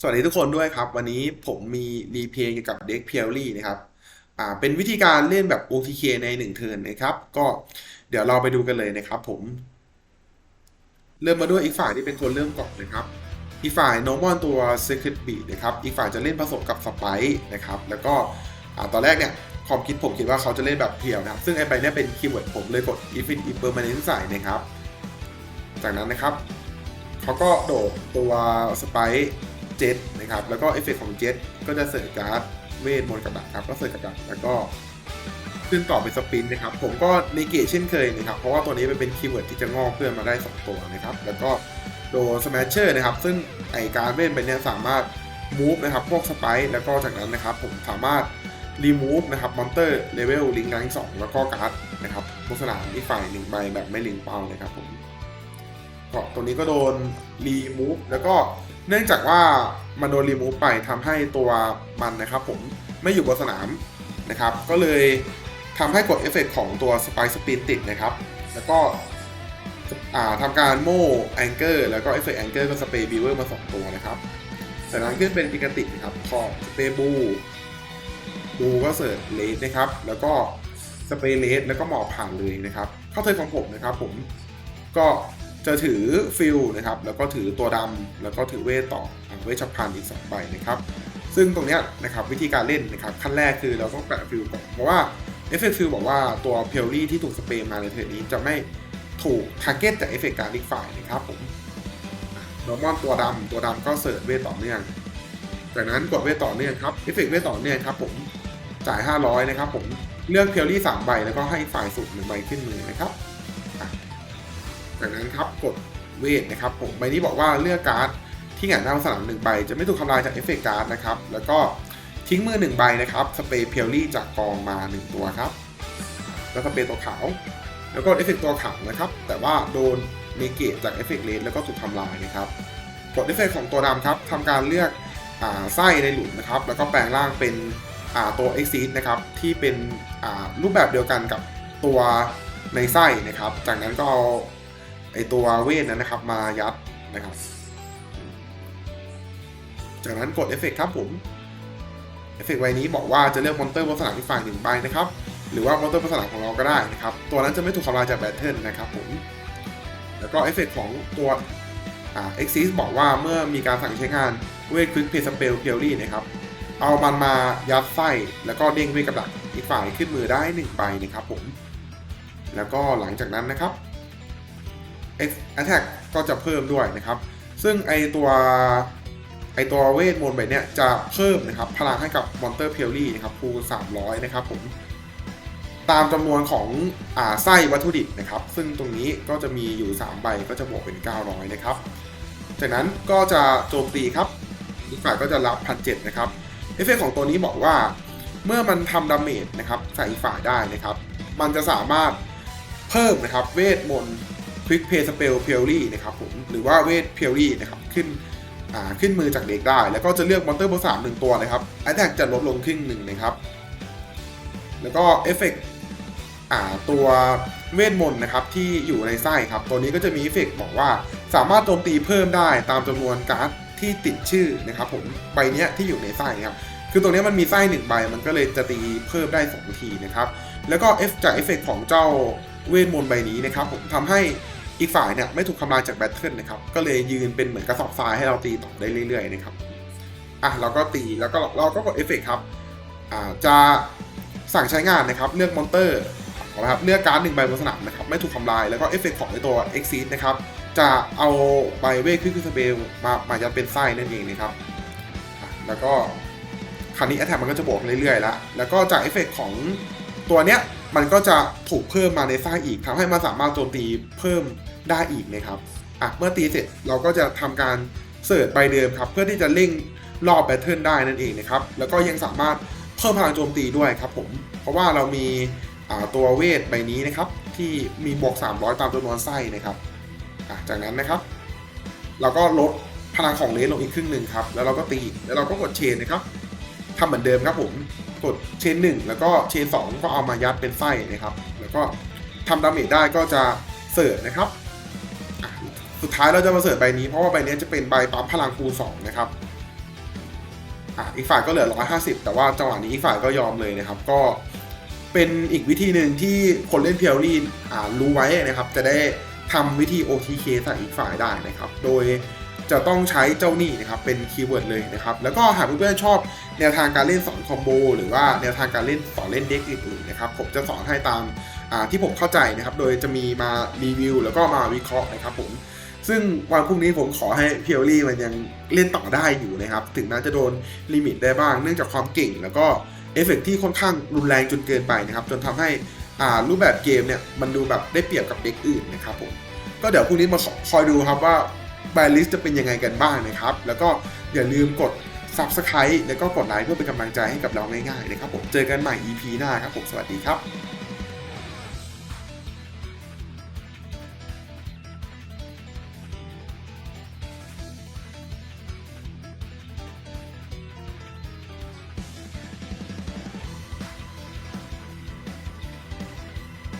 สวัสดีทุกคนด้วยครับ วันนี้ผมมีรีเพลย์เกี่ยวกับเด็กเพียลลี่นะครับอ่าเป็นวิธีการเล่นแบบ OTK ใน 1 เทิร์นนะครับ ก็เดี๋ยวเราไปดูกันเลยนะครับผม เริ่มมาด้วยอีกฝ่ายที่เป็นคนเริ่มก่อนนะครับ อีกฝ่ายโนมอนตัว Secret Beat นะครับ อีกฝ่ายจะเล่นผสมกับสไปนะครับ แล้วก็อ่าตอนแรกเนี่ยความคิดผมคิดว่าเขาจะเล่นแบบเพียวนะครับ ซึ่งไอ้ใบเนี้ยเป็นคีย์เวิร์ดผมเลยกด Infinite Impermanence ใส่นะครับ จากนั้นนะครับ เขาก็โดดตัวสไป เจ็ตนะครับ แล้วก็เอฟเฟกของเจ็ตก็จะเสิร์ฟการ์ดเวทมนต์กับดักครับ ก็เสิร์ฟกับดักแล้วก็ขึ้นต่อเป็นสปินนะครับ ผมก็ในเกตเช่นเคยนะครับ เพราะว่าตัวนี้มันเป็นคีย์เวิร์ดที่จะงอกเพื่อนมาได้ 2 ตัวนะครับ แล้วก็โดนสแมชเชอร์นะครับ ซึ่งไอการเล่นไปเนี้ยสามารถมูฟนะครับ พวกสไปแล้วก็จากนั้นนะครับ ผมสามารถรีมูฟนะครับ มอนเตอร์เลเวลลิงก์แรงสองแล้วก็การ์ดนะครับบนสนามอีกฝ่ายหนึ่งใบแบบไม่ลิงเป้านะครับผมก็ตัวนี้ก็โดนรีมูฟแล้วก็ เนื่องจากว่ามันโดนรีมูฟไปทำให้ตัวมันนะครับผมไม่อยู่บนสนามนะครับ ก็เลยทำให้กดเอฟเฟกของตัวสไปสปินติดนะครับ แล้วก็อ่าทำการโม่แองเกอร์แล้วก็เอฟเฟกแองเกอร์ก็สเปรย์บิวเวอร์มาสองตัวนะครับจากนั้นขึ้นเป็นปิกตินะครับคอสเปรย์บูบูก็เสิร์ฟเลสนะครับ แล้วก็สเปรย์เลสแล้วก็หมอบผ่านเลยนะครับ เข้าเทิร์นของผมนะครับผมก็ จะถือฟิลนะครับ แล้วก็ถือตัวดำแล้วก็ถือเวทต่อเวชพันธ์อีกสองใบนะครับ ซึ่งตรงนี้นะครับวิธีการเล่นนะครับขั้นแรกคือเราต้องแปะฟิลก่อนเพราะว่าเอฟเฟกต์ฟิลบอกว่าตัวเพลลี่ที่ถูกสเปรย์มาในเทอร์นนี้จะไม่ถูกทาร์เก็ตจากเอฟเฟกต์การลิกฝ่ายนะครับผมโนมอนตัวดำตัวดำก็เสิร์ฟเวทต่อเนื่องจากนั้นกดเวทต่อเนื่องครับเอฟเฟกต์เวทต่อเนื่องครับผมจ่าย 500 นะครับผมเลือกเพลลี่3ใบแล้วก็ให้ฝ่ายสุดหนึ่งใบขึ้นมือนะครับ จากนั้นครับกดเวทนะครับผมใบนี้บอกว่าเลือกการ์ดที่หงายหน้าสนามหนึ่งใบ จะไม่ถูกทำลายจากเอฟเฟกต์การ์ดนะครับ แล้วก็ทิ้งมือหนึ่งใบนะครับสเปรย์เพียลี่จากกองมา 1 ตัวครับ แล้วสเปรย์ตัวขาว แล้วก็เอฟเฟกต์ตัวขาวนะครับ แต่ว่าโดนเนเกตจากเอฟเฟกต์เลนแล้วก็ถูกทำลายนะครับกดเอฟเฟกต์ของตัวดำครับทำการเลือกอไส้ในหลุมนะครับ แล้วก็แปลงร่างเป็นตัว Exceed นะครับที่เป็นรูปแบบเดียวกันกับตัวในไส้นะครับ จากนั้นก็เอา ไอตัวเวทนั้นนะครับ มายัดนะครับ จากนั้นกดเอฟเฟกครับผมเอฟเฟกต์ใบนี้บอกว่าจะเลือกมอนเตอร์บนสนามอีกฝ่ายหนึ่งใบนะครับ หรือว่ามอนเตอร์บนสนามของเราก็ได้นะครับ ตัวนั้นจะไม่ถูกทำลายจากแบทเทิลนะครับผม แล้วก็เอฟเฟกต์ของตัวอ่า Exist บอกว่าเมื่อมีการสั่งใช้งานเวทควิกเพสเปลเพียรี่นะครับ เอามันมายัดไส้แล้วก็เด้งเวทกับดักอีกฝ่ายขึ้นมือได้1ใบนะครับผม แล้วก็หลังจากนั้นนะครับ Attack ก็จะเพิ่มด้วยนะครับ ซึ่งไอตัวไอตัวเวทมนต์ใบเนี้ยจะเพิ่มนะครับพลังให้กับมอนเตอร์เพลลี่นะครับคูณ300 นะครับผม ตามจำนวนของอ่าไส้วัตถุดิบนะครับ ซึ่งตรงนี้ก็จะมีอยู่ 3 ใบก็จะบวกเป็น 900 นะครับ จากนั้นก็จะโจมตีครับอีกฝ่ายก็จะรับพันเนะครับ เอฟเฟกต์ของตัวนี้บอกว่าเมื่อมันทำดาเมจนะครับใส่อีกฝ่ายได้นะครับ มันจะสามารถเพิ่มนะครับเวทมนต์ Quick Play Spell p e l l y นะครับผมหรือว่าเวท p e l l y นะครับขึ้นขึ้นมือจากเด็กได้ แล้วก็จะเลือกมอนเตอร์เบอร์สามหนึ่งตัวนะครับ Attack จะลดลงครึ่งหนึ่งนะครับ แล้วก็เอฟเฟกต์ตัวเวทมนต์นะครับที่อยู่ในไส้ครับ ตัวนี้ก็จะมีเอฟเฟกต์บอกว่าสามารถโจมตีเพิ่มได้ตามจำนวนการ์ดที่ติดชื่อนะครับผมใบเนี้ยที่อยู่ในไส้ครับคือตรงนี้มันมีไส้หนึ่งใบมันก็เลยจะตีเพิ่มได้2ทีนะครับแล้วก็เอฟจากเอฟเฟกของเจ้าเวทมนต์ใบนี้นะครับผมทำให้ อีกฝ่ายเนี่ยไม่ถูกทำลายจากแบทเทิลนะครับ ก็เลยยืนเป็นเหมือนกระสอบทรายให้เราตีต่อได้เรื่อยๆนะครับ อะเราก็ตีแล้วก็เราก็กดเอฟเฟกครับ อ่าจะสั่งใช้งานนะครับเลือกมอนเตอร์นะครับเลือกการ์ดหนึ่งใบบนสนามนะครับไม่ถูกทำลายแล้วก็เอฟเฟกของในตัว Exceed นะครับจะเอาใบเวทขึ้นคือสเปลมามายัดเป็นไส้นั่นเองนะครับอะแล้วก็คราวนี้ Attack มันก็จะบวกเรื่อยๆแล้วแล้วก็จากเอฟเฟกของตัวเนี้ย มันก็จะถูกเพิ่มมาในไส้อีกทำให้มันสามารถโจมตีเพิ่มได้อีกนะครับอะเมื่อตีเสร็จเราก็จะทำการเสิร์ชใบเดิมครับ เพื่อที่จะเร่งรอบแบทเทิลได้นั่นเองนะครับ แล้วก็ยังสามารถเพิ่มพลังโจมตีด้วยครับผม เพราะว่าเรามีตัวเวทใบนี้นะครับ ที่มีบวก 300 ตามจำนวนไส้นะครับอะจากนั้นนะครับ เราก็ลดพลังของเลสลงอีกครึ่งหนึ่งครับ แล้วเราก็ตีแล้วเราก็กดเชนนะครับทำเหมือนเดิมครับผม กดเชนหนึ่งแล้วก็เชนสองก็เอามายัดเป็นไส้นะครับ แล้วก็ทำดาเมจได้ก็จะเสิร์ฟนะครับสุดท้ายเราจะมาเสิร์ฟใบนี้เพราะว่าใบนี้จะเป็นใบปั๊มพลังคูณสองนะครับอะอีกฝ่ายก็เหลือ 150 แต่ว่าจังหวะนี้อีกฝ่ายก็ยอมเลยนะครับ ก็เป็นอีกวิธีหนึ่งที่คนเล่นเพียวรี่อ่ารู้ไว้นะครับ จะได้ทำวิธี OTK ใส่อีกฝ่ายได้นะครับ โดย จะต้องใช้เจ้าหนี้นะครับเป็นคีย์เวิร์ดเลยนะครับแล้วก็หากเพื่อนๆชอบแนวทางการเล่นสอนคอมโบหรือว่าแนวทางการเล่นสอนเล่นเด็กอื่นๆนะครับผมจะสอนให้ตามที่ผมเข้าใจนะครับโดยจะมีมารีวิวแล้วก็มาวิเคราะห์นะครับผมซึ่งวันพรุ่งนี้ผมขอให้เพียวรี่มันยังเล่นต่อได้อยู่นะครับ ถึงแม้จะโดนลิมิตได้บ้าง เนื่องจากความเก่ง แล้วก็เอฟเฟกต์ที่ค่อนข้างรุนแรงจนเกินไปนะครับ จนทำให้อ่ารูปแบบเกมเนี่ยมันดูแบบได้เปรียบกับเด็กอื่นนะครับผม ก็เดี๋ยวพรุ่งนี้มาคอยดูครับว่า แบลิสจะเป็นยังไงกันบ้างนะครับ แล้วก็อย่าลืมกด Subscribe แล้วก็กดไลค์เพื่อเป็นกำลังใจให้กับเราง่ายๆนะครับผมเจอกันใหม่ EP หน้าครับผมสวัสดีครับ